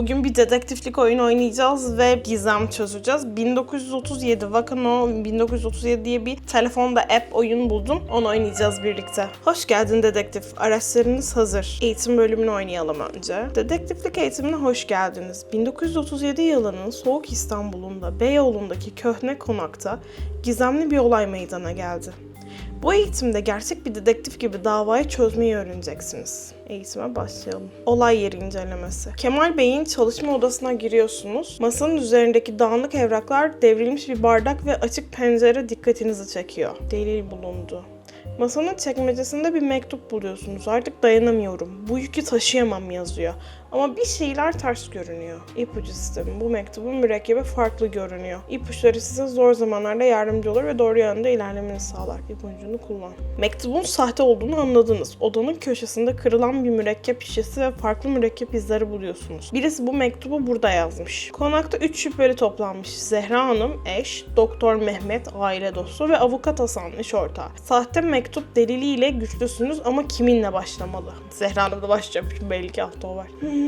Bugün bir dedektiflik oyunu oynayacağız ve gizem çözeceğiz. 1937 Vakano 1937 diye bir telefonda app oyun buldum. Onu oynayacağız birlikte. Hoş geldin dedektif. Araçlarınız hazır. Eğitim bölümünü oynayalım önce. Dedektiflik eğitimine hoş geldiniz. 1937 yılının soğuk İstanbul'unda Beyoğlu'ndaki köhne konakta gizemli bir olay meydana geldi. Bu eğitimde gerçek bir dedektif gibi davayı çözmeyi öğreneceksiniz. Eğitime başlayalım. Olay yeri incelemesi. Kemal Bey'in çalışma odasına giriyorsunuz. Masanın üzerindeki dağınık evraklar, devrilmiş bir bardak ve açık pencere dikkatinizi çekiyor. Delil bulundu. Masanın çekmecesinde bir mektup buluyorsunuz. Artık dayanamıyorum. Bu yükü taşıyamam yazıyor. Ama bir şeyler ters görünüyor. İpucu sistemi. Bu mektubun mürekkebi farklı görünüyor. İpuçları size zor zamanlarda yardımcı olur ve doğru yönde ilerlemenizi sağlar. İpucunu kullan. Mektubun sahte olduğunu anladınız. Odanın köşesinde kırılan bir mürekkep şişesi ve farklı mürekkep izleri buluyorsunuz. Birisi bu mektubu burada yazmış. Konakta 3 şüpheli toplanmış. Zehra Hanım, eş, Doktor Mehmet, aile dostu ve avukat Hasan, iş ortağı. Sahte mektup deliliyle güçlüsünüz ama kiminle başlamalı? Zehra Hanım da başlayacak çünkü belli ki hafta o var. Hmm.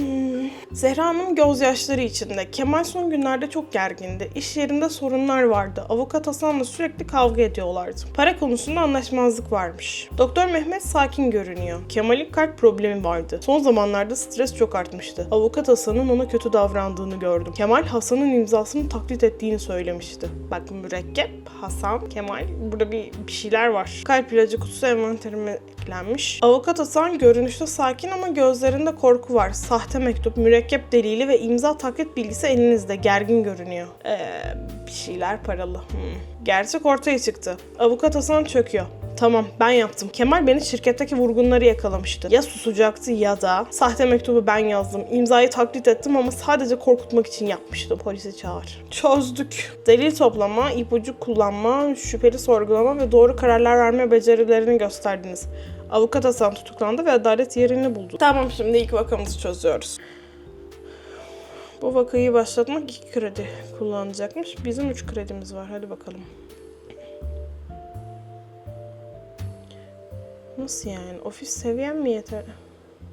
Zehra Hanım gözyaşları içinde. Kemal son günlerde çok gergindi. İş yerinde sorunlar vardı. Avukat Hasan'la sürekli kavga ediyorlardı. Para konusunda anlaşmazlık varmış. Doktor Mehmet sakin görünüyor. Kemal'in kalp problemi vardı. Son zamanlarda stres çok artmıştı. Avukat Hasan'ın ona kötü davrandığını gördüm. Kemal Hasan'ın imzasını taklit ettiğini söylemişti. Bak mürekkep, Hasan, Kemal burada bir, bir şeyler var. Kalp ilacı kutusu envanterime eklenmiş. Avukat Hasan görünüşte sakin ama gözlerinde korku var. Sahte mektup, mürekkep delili ve imza taklit bilgisi elinizde. Gergin görünüyor. Eee bir şeyler paralı. Hmm. Gerçek ortaya çıktı. Avukat Hasan çöküyor. Tamam ben yaptım. Kemal beni şirketteki vurgunları yakalamıştı. Ya susacaktı ya da sahte mektubu ben yazdım. İmzayı taklit ettim ama sadece korkutmak için yapmıştım. Polisi çağır. Çözdük. Delil toplama, ipucu kullanma, şüpheli sorgulama ve doğru kararlar verme becerilerini gösterdiniz. Avukat Hasan tutuklandı ve adalet yerini buldu. Tamam şimdi ilk vakamızı çözüyoruz. Bu vakayı başlatmak iki kredi kullanacakmış. Bizim üç kredimiz var. Hadi bakalım. Nasıl yani? Ofis seviyem mi yeter?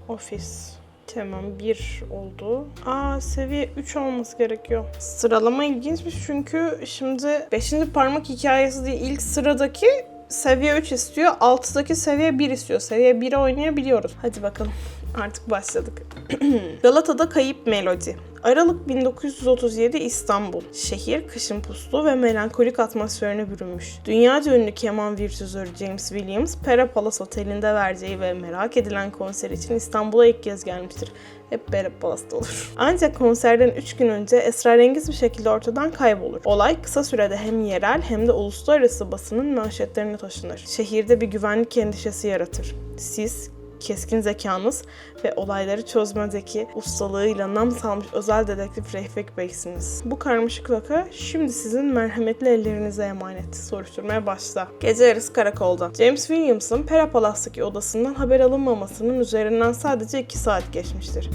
Ofis. Tamam bir oldu. Aa seviye 3 olması gerekiyor. Sıralama ilginçmiş çünkü şimdi 5. parmak hikayesi diye ilk sıradaki seviye 3 istiyor. 6'daki seviye 1 istiyor. Seviye 1'e oynayabiliyoruz. Hadi bakalım. Artık başladık. Galata'da kayıp melodi. Aralık 1937 İstanbul. Şehir kışın puslu ve melankolik atmosferine bürünmüş. Dünyaca ünlü keman virtüzörü James Williams, Pera Palace Oteli'nde vereceği ve merak edilen konser için İstanbul'a ilk kez gelmiştir. Hep Pera Palace'da olur. Ancak konserden 3 gün önce esrarengiz bir şekilde ortadan kaybolur. Olay kısa sürede hem yerel hem de uluslararası basının manşetlerine taşınır. Şehirde bir güvenlik endişesi yaratır. Siz, keskin zekanız ve olayları çözmedeki ustalığıyla nam salmış özel dedektif Refik Bey'siniz. Bu karmaşık vaka şimdi sizin merhametli ellerinize emanet. Soruşturmaya başla. Gece yarısı karakolda. James Williams'ın Pera Palace'daki odasından haber alınmamasının üzerinden sadece 2 saat geçmiştir.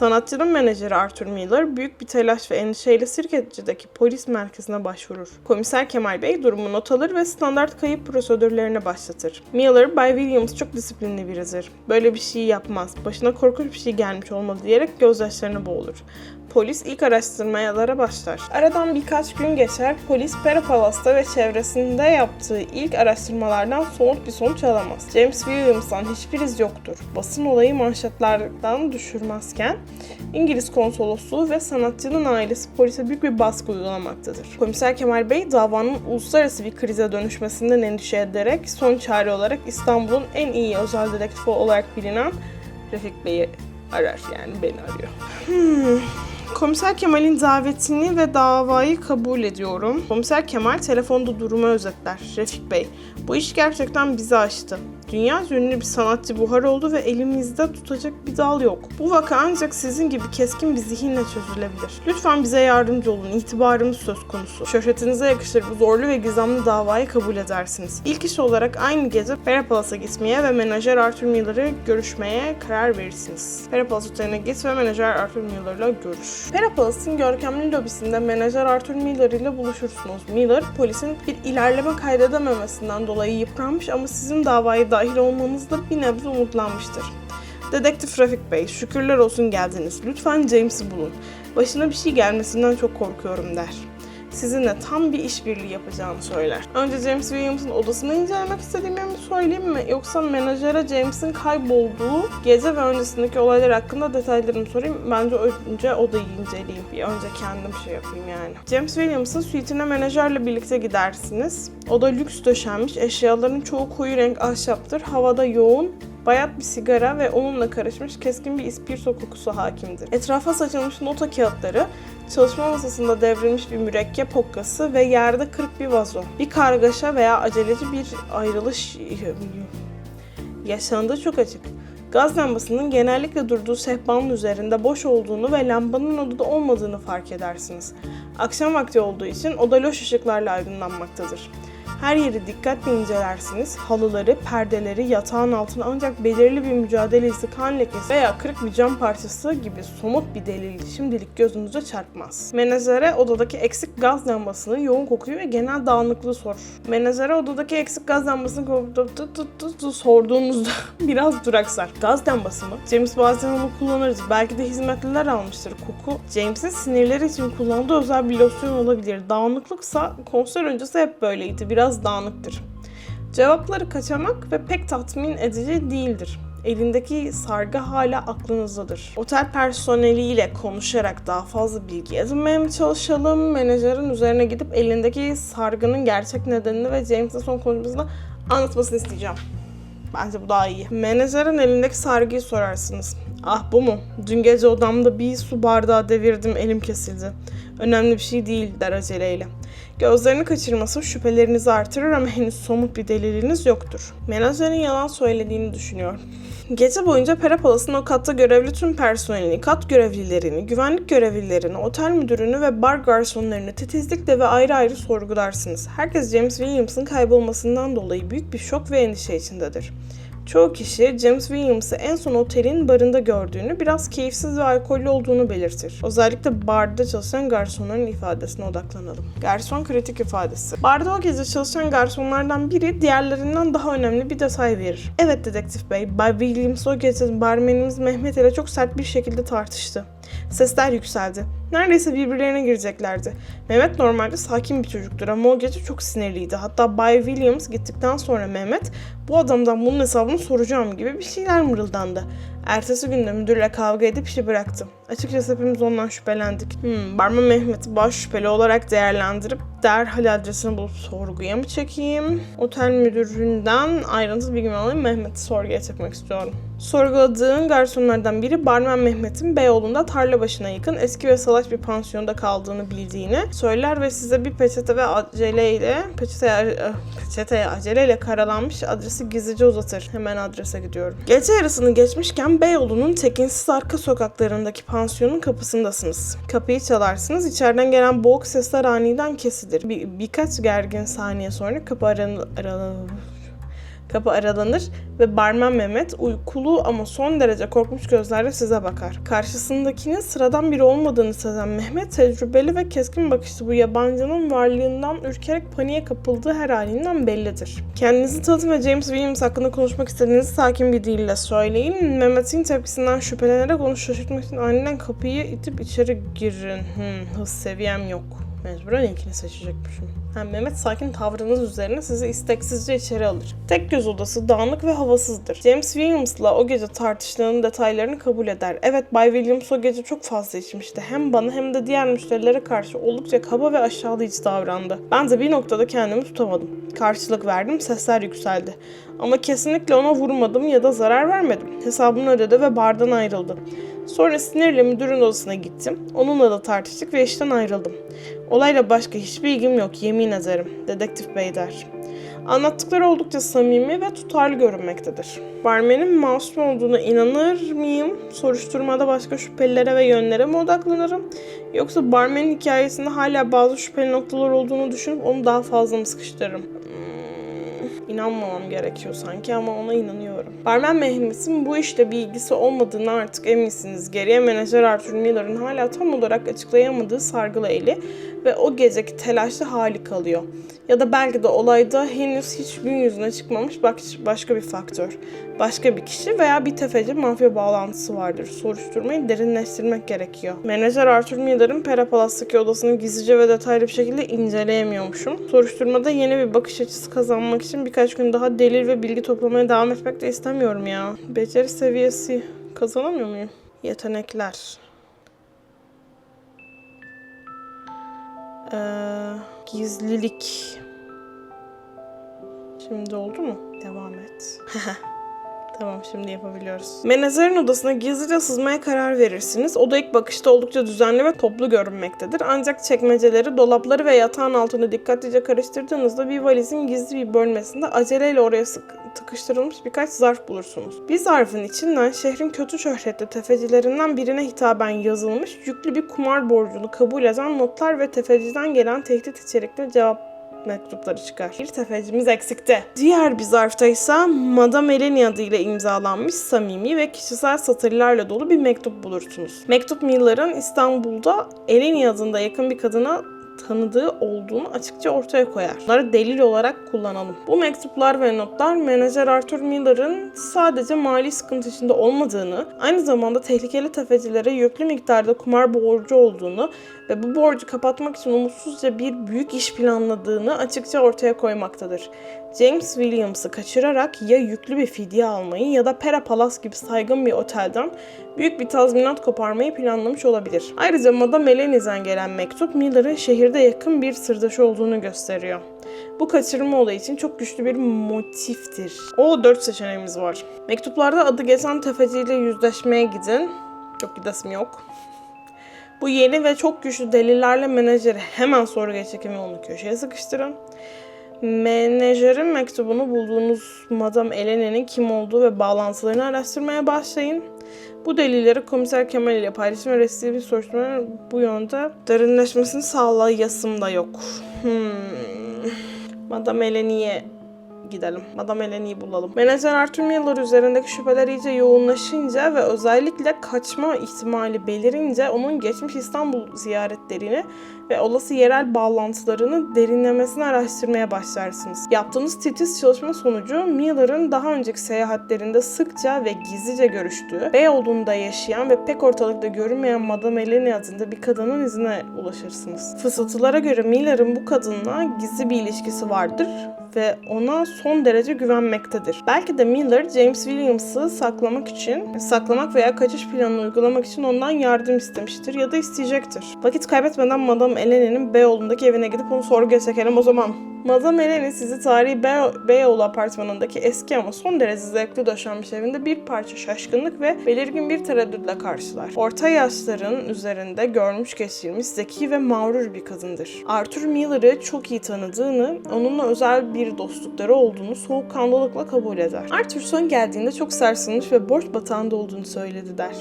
Sanatçının menajeri Arthur Miller büyük bir telaş ve endişeyle Sirkeci'deki polis merkezine başvurur. Komiser Kemal Bey durumu not alır ve standart kayıp prosedürlerini başlatır. Miller, Bay Williams çok disiplinli biridir. Böyle bir şey yapmaz. Başına korkunç bir şey gelmiş olmalı diyerek gözyaşlarına boğulur. Polis ilk araştırmalara başlar. Aradan birkaç gün geçer, polis Pera Palace'ta ve çevresinde yaptığı ilk araştırmalardan somut bir sonuç alamaz. James Williams'tan hiçbir iz yoktur. Basın olayı manşetlerden düşürmezken, İngiliz konsolosluğu ve sanatçının ailesi polise büyük bir baskı uygulamaktadır. Komiser Kemal Bey davanın uluslararası bir krize dönüşmesinden endişe ederek son çare olarak İstanbul'un en iyi özel dedektifi olarak bilinen Refik Bey'i arar yani beni arıyor. Hmm. Komiser Kemal'in davetini ve davayı kabul ediyorum. Komiser Kemal telefonda durumu özetler. Refik Bey, bu iş gerçekten bizi aştı. Dünya ünlü bir sanatçı buhar oldu ve elimizde tutacak bir dal yok. Bu vaka ancak sizin gibi keskin bir zihinle çözülebilir. Lütfen bize yardımcı olun. İtibarımız söz konusu. Şöhretinize yakışır bu zorlu ve gizemli davayı kabul edersiniz. İlk iş olarak aynı gece Pera Palace'a gitmeye ve menajer Arthur Miller'ı görüşmeye karar verirsiniz. Pera Palace oteline git ve menajer Arthur Miller'la görüş. Pera Palace'ın görkemli lobisinde menajer Arthur Miller ile buluşursunuz. Miller, polisin bir ilerleme kaydedememesinden dolayı yıpranmış ama sizin davayı dahil olmanızda bir nebze umutlanmıştır. Dedektif Rafik Bey, şükürler olsun geldiniz. Lütfen James'i bulun. Başına bir şey gelmesinden çok korkuyorum der. Sizinle tam bir işbirliği yapacağını söyler. Önce James Williams'ın odasını incelemek istediğimi mi söyleyeyim mi? Yoksa menajere James'in kaybolduğu gece ve öncesindeki olaylar hakkında detaylarımı sorayım. Bence önce odayı inceleyeyim. Bir önce kendim şey yapayım yani. James Williams'ın suite'ine menajerle birlikte gidersiniz. Oda lüks döşenmiş. Eşyaların çoğu koyu renk ahşaptır. Havada yoğun Bayat bir sigara ve onunla karışmış keskin bir ispirto kokusu hakimdir. Etrafa saçılmış nota kağıtları, çalışma masasında devrilmiş bir mürekkep hokkası ve yerde kırık bir vazo. Bir kargaşa veya aceleci bir ayrılış yaşandığı çok açık. Gaz lambasının genellikle durduğu sehpanın üzerinde boş olduğunu ve lambanın odada olmadığını fark edersiniz. Akşam vakti olduğu için oda loş ışıklarla aydınlanmaktadır. Her yeri dikkatle incelersiniz. Halıları, perdeleri, yatağın altına ancak belirli bir mücadele izi, kan lekesi veya kırık bir cam parçası gibi somut bir delil şimdilik gözünüze çarpmaz. Menajere odadaki eksik gaz lambasını, yoğun kokuyu ve genel dağınıklığı sor. Menajere odadaki eksik gaz lambasını sorduğunuzda biraz duraksar. Gaz lambası mı? James bazen onu kullanırız. Belki de hizmetliler almıştır. Koku James'in sinirleri için kullandığı özel bir losyon olabilir. Dağınıklıksa konser öncesi hep böyleydi. Biraz dağınıktır. Cevapları kaçamak ve pek tatmin edici değildir. Elindeki sargı hala aklınızdadır. Otel personeliyle konuşarak daha fazla bilgi edinmeye mi çalışalım? Menajerin üzerine gidip elindeki sargının gerçek nedenini ve James'in son konuşmasında anlatmasını isteyeceğim. Bence bu daha iyi. Menajerin elindeki sargıyı sorarsınız. Ah bu mu? Dün gece odamda bir su bardağı devirdim elim kesildi. Önemli bir şey değil der aceleyle. Gözlerini kaçırması şüphelerinizi artırır ama henüz somut bir deliliniz yoktur. Menajerin yalan söylediğini düşünüyor. Gece boyunca Pera Palas'ın o katta görevli tüm personelini, kat görevlilerini, güvenlik görevlilerini, otel müdürünü ve bar garsonlarını titizlikle ve ayrı ayrı sorgularsınız. Herkes James Williams'ın kaybolmasından dolayı büyük bir şok ve endişe içindedir. Çoğu kişi James Williams'ı en son otelin barında gördüğünü, biraz keyifsiz ve alkollü olduğunu belirtir. Özellikle barda çalışan garsonların ifadesine odaklanalım. Garson kritik ifadesi. Barda o gece çalışan garsonlardan biri diğerlerinden daha önemli bir detay verir. Evet dedektif bey, Bay Williams o gece barmenimiz Mehmet ile çok sert bir şekilde tartıştı. Sesler yükseldi. Neredeyse birbirlerine gireceklerdi. Mehmet normalde sakin bir çocuktur ama o gece çok sinirliydi. Hatta Bay Williams gittikten sonra Mehmet bu adamdan bunun hesabını soracağım gibi bir şeyler mırıldandı. Ertesi günde müdürle kavga edip işi bıraktı. Açıkçası hepimiz ondan şüphelendik. Hmm, Barman Mehmet'i baş şüpheli olarak değerlendirip derhal adresini bulup sorguya mı çekeyim? Otel müdüründen ayrıntılı bilgi alayım Mehmet'i sorguya çekmek istiyorum. Sorguladığın garsonlardan biri Barman Mehmet'in Beyoğlu'nda tarla başına yakın eski ve salaş bir pansiyonda kaldığını bildiğini söyler ve size bir peçete ve aceleyle peçeteye, peçeteye aceleyle karalanmış adresi gizlice uzatır. Hemen adrese gidiyorum. Gece yarısını geçmişken Beyoğlu'nun tekinsiz arka sokaklarındaki pansiyonun kapısındasınız. Kapıyı çalarsınız. İçeriden gelen boğuk sesler aniden kesilir. Bir, birkaç gergin saniye sonra kapı aranır, aranır Kapı aralanır ve barman Mehmet uykulu ama son derece korkmuş gözlerle size bakar. Karşısındakinin sıradan biri olmadığını sezen Mehmet tecrübeli ve keskin bakışlı bu yabancının varlığından ürkerek paniğe kapıldığı her halinden bellidir. Kendinizi tanıtın ve James Williams hakkında konuşmak istediğinizi sakin bir dille söyleyin. Mehmet'in tepkisinden şüphelenerek onu şaşırtmak için aniden kapıyı itip içeri girin. Hmm, hız seviyem yok. Mecburen ilkini seçecekmişim. Hem Mehmet sakin tavrınız üzerine sizi isteksizce içeri alır. Tek göz odası dağınık ve havasızdır. James Williams'la o gece tartıştığının detaylarını kabul eder. Evet Bay Williams o gece çok fazla içmişti. Hem bana hem de diğer müşterilere karşı oldukça kaba ve aşağılayıcı davrandı. Ben de bir noktada kendimi tutamadım. Karşılık verdim, sesler yükseldi. Ama kesinlikle ona vurmadım ya da zarar vermedim. Hesabını ödedi ve bardan ayrıldı. Sonra sinirle müdürün odasına gittim. Onunla da tartıştık ve işten ayrıldım. Olayla başka hiçbir ilgim yok yemin ederim. Dedektif bey der. Anlattıkları oldukça samimi ve tutarlı görünmektedir. Barmenin masum olduğuna inanır mıyım? Soruşturmada başka şüphelilere ve yönlere mi odaklanırım? Yoksa barmenin hikayesinde hala bazı şüpheli noktalar olduğunu düşünüp onu daha fazla mı sıkıştırırım? İnanmamam gerekiyor sanki ama ona inanıyorum. Barmen Mehmet'in bu işle bir ilgisi olmadığını artık eminsiniz. Geriye menajer Arthur Miller'ın hala tam olarak açıklayamadığı sargılı eli ve o geceki telaşlı hali kalıyor. Ya da belki de olayda henüz hiç gün yüzüne çıkmamış baş- başka bir faktör. Başka bir kişi veya bir tefeci mafya bağlantısı vardır. Soruşturmayı derinleştirmek gerekiyor. Menajer Arthur Miller'ın Pera Palas'taki odasını gizlice ve detaylı bir şekilde inceleyemiyormuşum. Soruşturmada yeni bir bakış açısı kazanmak için birkaç gün daha delil ve bilgi toplamaya devam etmek de istemiyorum ya. Beceri seviyesi kazanamıyor muyum? Yetenekler. Ee, gizlilik. Şimdi oldu mu? Devam et. Tamam şimdi yapabiliyoruz. Menajerin odasına gizlice sızmaya karar verirsiniz. Oda ilk bakışta oldukça düzenli ve toplu görünmektedir. Ancak çekmeceleri, dolapları ve yatağın altını dikkatlice karıştırdığınızda bir valizin gizli bir bölmesinde aceleyle oraya sık tıkıştırılmış birkaç zarf bulursunuz. Bir zarfın içinden şehrin kötü şöhretli tefecilerinden birine hitaben yazılmış yüklü bir kumar borcunu kabul eden notlar ve tefeciden gelen tehdit içerikli cevap mektupları çıkar. Bir tefecimiz eksikti. Diğer bir zarfta ise Madame Eleni adıyla imzalanmış samimi ve kişisel satırlarla dolu bir mektup bulursunuz. Mektup Miller'ın İstanbul'da Eleni adında yakın bir kadına tanıdığı olduğunu açıkça ortaya koyar. Bunları delil olarak kullanalım. Bu mektuplar ve notlar menajer Arthur Miller'ın sadece mali sıkıntı içinde olmadığını, aynı zamanda tehlikeli tefecilere yüklü miktarda kumar borcu olduğunu ve bu borcu kapatmak için umutsuzca bir büyük iş planladığını açıkça ortaya koymaktadır. James Williams'ı kaçırarak ya yüklü bir fidye almayı ya da Pera Palace gibi saygın bir otelden büyük bir tazminat koparmayı planlamış olabilir. Ayrıca Madame Eleni'den gelen mektup Miller'ın şehirde yakın bir sırdaşı olduğunu gösteriyor. Bu kaçırma olayı için çok güçlü bir motiftir. O dört seçeneğimiz var. Mektuplarda adı geçen tefeciyle yüzleşmeye gidin. Çok gidesim yok. Bu yeni ve çok güçlü delillerle menajeri hemen sorguya çekin ve onu köşeye sıkıştırın. Menajerin mektubunu bulduğunuz Madame Eleni'nin kim olduğu ve bağlantılarını araştırmaya başlayın. Bu delilleri komiser Kemal ile paylaşım ve resmi bir soruşturma bu yönde derinleşmesini sağlayasım da yok. Hmm. Madame Eleni'ye gidelim. Madame Eleni'yi bulalım. Menajer Arthur Miller üzerindeki şüpheler iyice yoğunlaşınca ve özellikle kaçma ihtimali belirince onun geçmiş İstanbul ziyaretlerini ve olası yerel bağlantılarını derinlemesine araştırmaya başlarsınız. Yaptığınız titiz çalışma sonucu Miller'ın daha önceki seyahatlerinde sıkça ve gizlice görüştüğü, Beyoğlu'nda yaşayan ve pek ortalıkta görünmeyen Madame Eleni adında bir kadının izine ulaşırsınız. Fısıltılara göre Miller'ın bu kadınla gizli bir ilişkisi vardır ve ona son derece güvenmektedir. Belki de Miller James Williams'ı saklamak için, saklamak veya kaçış planını uygulamak için ondan yardım istemiştir ya da isteyecektir. Vakit kaybetmeden Madame Eleni'nin Beyoğlu'ndaki evine gidip onu sorguya çekelim o zaman. Madame Eleni sizi tarihi Be- Beyoğlu apartmanındaki eski ama son derece zevkli döşenmiş evinde bir parça şaşkınlık ve belirgin bir tereddütle karşılar. Orta yaşların üzerinde görmüş geçirmiş zeki ve mağrur bir kadındır. Arthur Miller'ı çok iyi tanıdığını, onunla özel bir dostlukları olduğunu soğukkanlılıkla kabul eder. Arthur son geldiğinde çok sarsılmış ve borç batağında olduğunu söyledi der.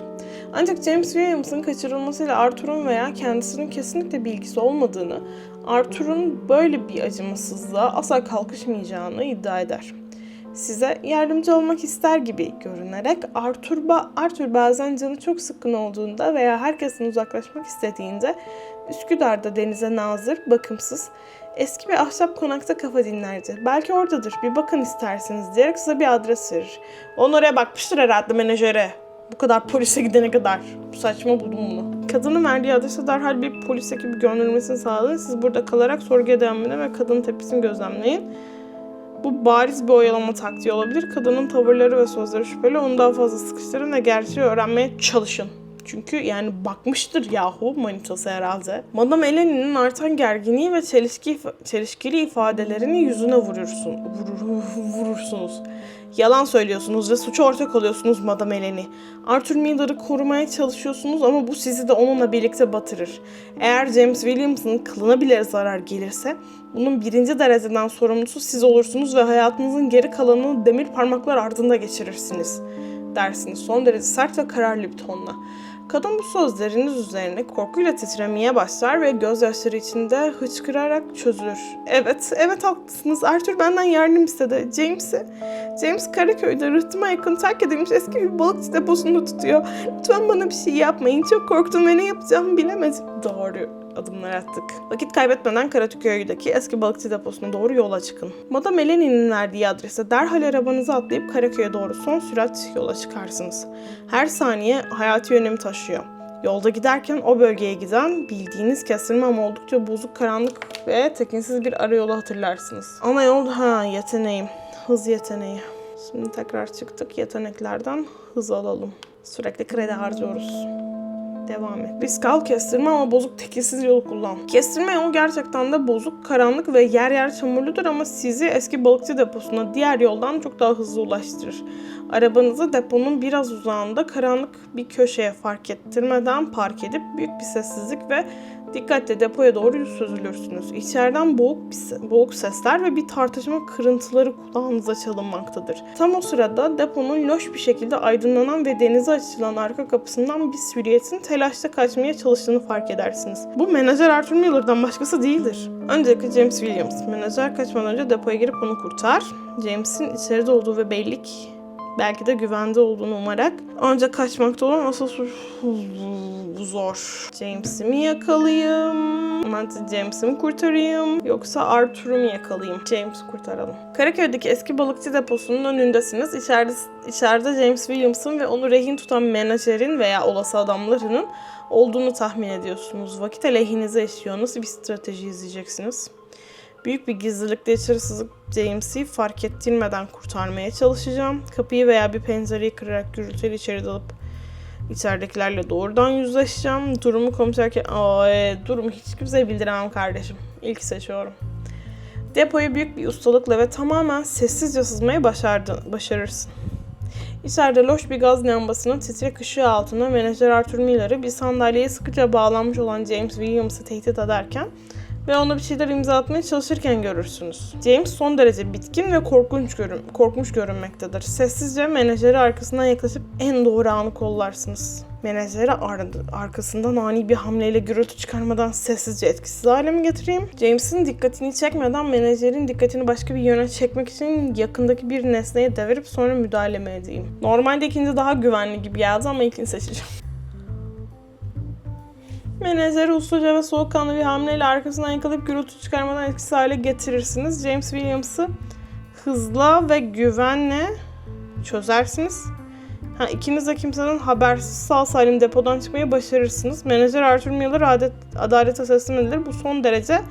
Ancak James Williams'ın kaçırılmasıyla Arthur'un veya kendisinin kesinlikle bilgisi olmadığını, Arthur'un böyle bir acımasızlığa asla kalkışmayacağını iddia eder. Size yardımcı olmak ister gibi görünerek Arthur, ba- Arthur bazen canı çok sıkkın olduğunda veya herkesin uzaklaşmak istediğinde Üsküdar'da denize nazır, bakımsız, eski bir ahşap konakta kafa dinlerdi. Belki oradadır, bir bakın isterseniz diyerek size bir adres verir. Onun oraya bakmıştır herhalde menajere. Bu kadar polise gidene kadar. Saçma buldum bunu. Kadının verdiği adrese derhal bir polis ekibi gönderilmesini sağlayın. Siz burada kalarak sorguya devam edin ve kadının tepkisini gözlemleyin. Bu bariz bir oyalama taktiği olabilir. Kadının tavırları ve sözleri şüpheli. Onu daha fazla sıkıştırın ve gerçeği öğrenmeye çalışın. Çünkü yani bakmıştır yahu manitası herhalde. Madame Eleni'nin artan gerginliği ve çelişki, çelişkili ifadelerini yüzüne vurursun, vurur, vurursunuz. Yalan söylüyorsunuz ve suça ortak oluyorsunuz Madame Eleni. Arthur Miller'ı korumaya çalışıyorsunuz ama bu sizi de onunla birlikte batırır. Eğer James Williams'ın kılına bile zarar gelirse bunun birinci dereceden sorumlusu siz olursunuz ve hayatınızın geri kalanını demir parmaklar ardında geçirirsiniz dersiniz son derece sert ve kararlı bir tonla. Kadın bu sözleriniz üzerine korkuyla titremeye başlar ve gözyaşları içinde hıçkırarak çözülür. Evet, evet haklısınız. Arthur benden yardım istedi. James'i, James Karaköy'de rıhtıma yakın terk edilmiş eski bir balıkçı deposunu tutuyor. Lütfen bana bir şey yapmayın. Çok korktum ve ne yapacağımı bilemedim. Doğru adımlar attık. Vakit kaybetmeden Karaköy'deki eski balıkçı deposuna doğru yola çıkın. Madame Eleni'nin verdiği adrese derhal arabanızı atlayıp Karaköy'e doğru son sürat yola çıkarsınız. Her saniye hayati önemi taşıyor. Yolda giderken o bölgeye giden bildiğiniz kestirme ama oldukça bozuk karanlık ve tekinsiz bir arayolu hatırlarsınız. Ana yol ha yeteneğim. Hız yeteneği. Şimdi tekrar çıktık yeteneklerden hız alalım. Sürekli kredi harcıyoruz. Devam et. Risk al kestirme ama bozuk tekinsiz yolu kullan. Kestirme yol gerçekten de bozuk, karanlık ve yer yer çamurludur ama sizi eski balıkçı deposuna diğer yoldan çok daha hızlı ulaştırır. Arabanızı deponun biraz uzağında karanlık bir köşeye fark ettirmeden park edip büyük bir sessizlik ve dikkatle depoya doğru süzülürsünüz. İçeriden boğuk, boğuk sesler ve bir tartışma kırıntıları kulağınıza çalınmaktadır. Tam o sırada deponun loş bir şekilde aydınlanan ve denize açılan arka kapısından bir sürüyetin telaşla kaçmaya çalıştığını fark edersiniz. Bu menajer Arthur Miller'dan başkası değildir. Öncelikle James Williams. Menajer kaçmadan önce depoya girip onu kurtar. James'in içeride olduğu ve bellik belki de güvende olduğunu umarak ancak kaçmakta olan asıl zor. James'i mi yakalayayım? Aman James'i mi kurtarayım? Yoksa Arthur'u mu yakalayayım? James'i kurtaralım. Karaköy'deki eski balıkçı deposunun önündesiniz. İçeride, içeride James Williams'ın ve onu rehin tutan menajerin veya olası adamlarının olduğunu tahmin ediyorsunuz. Vakit aleyhinize işiyor. Nasıl bir strateji izleyeceksiniz? Büyük bir gizlilikle içeri James'i fark ettirmeden kurtarmaya çalışacağım. Kapıyı veya bir pencereyi kırarak gürültüyle içeri dalıp içeridekilerle doğrudan yüzleşeceğim. Durumu komiserken... Aa, e, durumu hiç kimseye bildiremem kardeşim. İlk seçiyorum. Depoyu büyük bir ustalıkla ve tamamen sessizce sızmayı başardı, başarırsın. İçeride loş bir gaz lambasının titrek ışığı altında menajer Arthur Miller'ı bir sandalyeye sıkıca bağlanmış olan James Williams'ı tehdit ederken ve ona bir şeyler imza atmaya çalışırken görürsünüz. James son derece bitkin ve korkunç görün korkmuş görünmektedir. Sessizce menajeri arkasından yaklaşıp en doğru anı kollarsınız. Menajeri ar- arkasından ani bir hamleyle gürültü çıkarmadan sessizce etkisiz hale mi getireyim? James'in dikkatini çekmeden menajerin dikkatini başka bir yöne çekmek için yakındaki bir nesneye devirip sonra müdahale mi edeyim? Normalde ikinci daha güvenli gibi geldi ama ilkini seçeceğim. Menajeri ustaca ve soğukkanlı bir hamleyle arkasından yakalayıp gürültü çıkarmadan etkisiz hale getirirsiniz. James Williams'ı hızla ve güvenle çözersiniz. Ha, ikiniz de kimseden habersiz sağ salim depodan çıkmayı başarırsınız. Menajer Arthur Miller adet, adalete teslim edilir. Bu son derece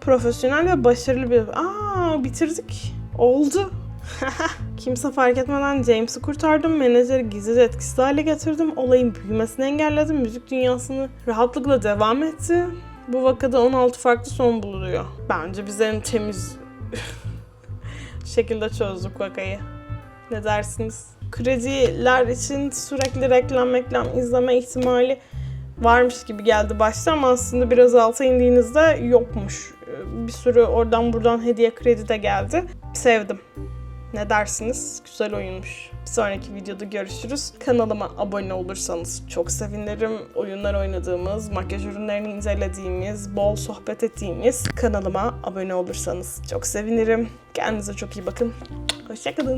profesyonel ve başarılı bir... Aa bitirdik. Oldu. Kimse fark etmeden James'i kurtardım. Menajeri gizlice etkisiz hale getirdim. Olayın büyümesini engelledim. Müzik dünyasını rahatlıkla devam etti. Bu vakada 16 farklı son bulunuyor. Bence biz en temiz şekilde çözdük vakayı. Ne dersiniz? Krediler için sürekli reklam reklam izleme ihtimali varmış gibi geldi başta ama aslında biraz alta indiğinizde yokmuş. Bir sürü oradan buradan hediye kredi de geldi. Sevdim. Ne dersiniz? Güzel oyunmuş. Bir sonraki videoda görüşürüz. Kanalıma abone olursanız çok sevinirim. Oyunlar oynadığımız, makyaj ürünlerini incelediğimiz, bol sohbet ettiğimiz kanalıma abone olursanız çok sevinirim. Kendinize çok iyi bakın. Hoşçakalın.